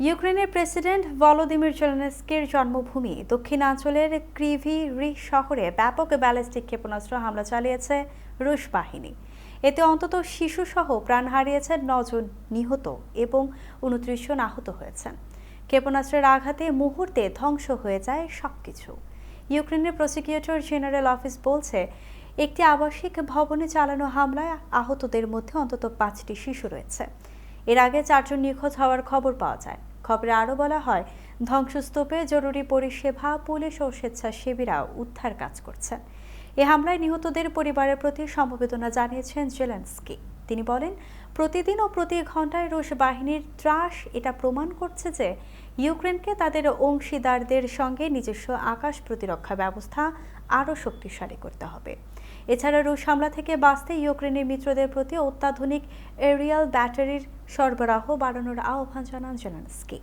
ইউক্রেনের president Volodymyr জেলেনস্কির জন্মভূমি দক্ষিণাঞ্চলের ক্রিভি রি শহরে ব্যাপক ব্যালিস্টিক ক্ষেপণাস্ত্র হামলা চালিয়েছে রুশ বাহিনী। এতে অন্তত শিশুসহ প্রাণ হারিয়েছেন নজন নিহত এবং উনত্রিশ জন আহত হয়েছেন। ক্ষেপণাস্ত্রের আঘাতে মুহূর্তে ধ্বংস হয়ে যায় সবকিছু। ইউক্রেনের প্রসিকিউটর জেনারেল অফিস বলছে, একটি আবাসিক ভবনে চালানো হামলায় আহতদের মধ্যে অন্তত পাঁচটি শিশু রয়েছে। এর আগে চারজন নিখোঁজ হওয়ার খবর পাওয়া যায়। খবরে আরও বলা হয়, ধ্বংসস্তূপে জরুরি পরিষেবা, পুলিশ ও স্বেচ্ছাসেবীরা উদ্ধার কাজ করছেন এ হামলায় নিহতদের পরিবারের প্রতি সমবেদনা জানিয়েছেন জেলেন্সকি। তিনি বলেন, প্রতিদিন ও প্রতি ঘন্টায় রুশ বাহিনীর ত্রাস এটা প্রমাণ করছে যে ইউক্রেনকে তাদের অংশীদারদের সঙ্গে নিজস্ব আকাশ প্রতিরক্ষা ব্যবস্থা আরও শক্তিশালী করতে হবে। এছাড়া রুশ হামলা থেকে বাঁচতে ইউক্রেনের মিত্রদের প্রতি অত্যাধুনিক এরিয়াল ব্যাটারির সরবরাহ বাড়ানোর আহ্বান জানান জেলেনস্কি।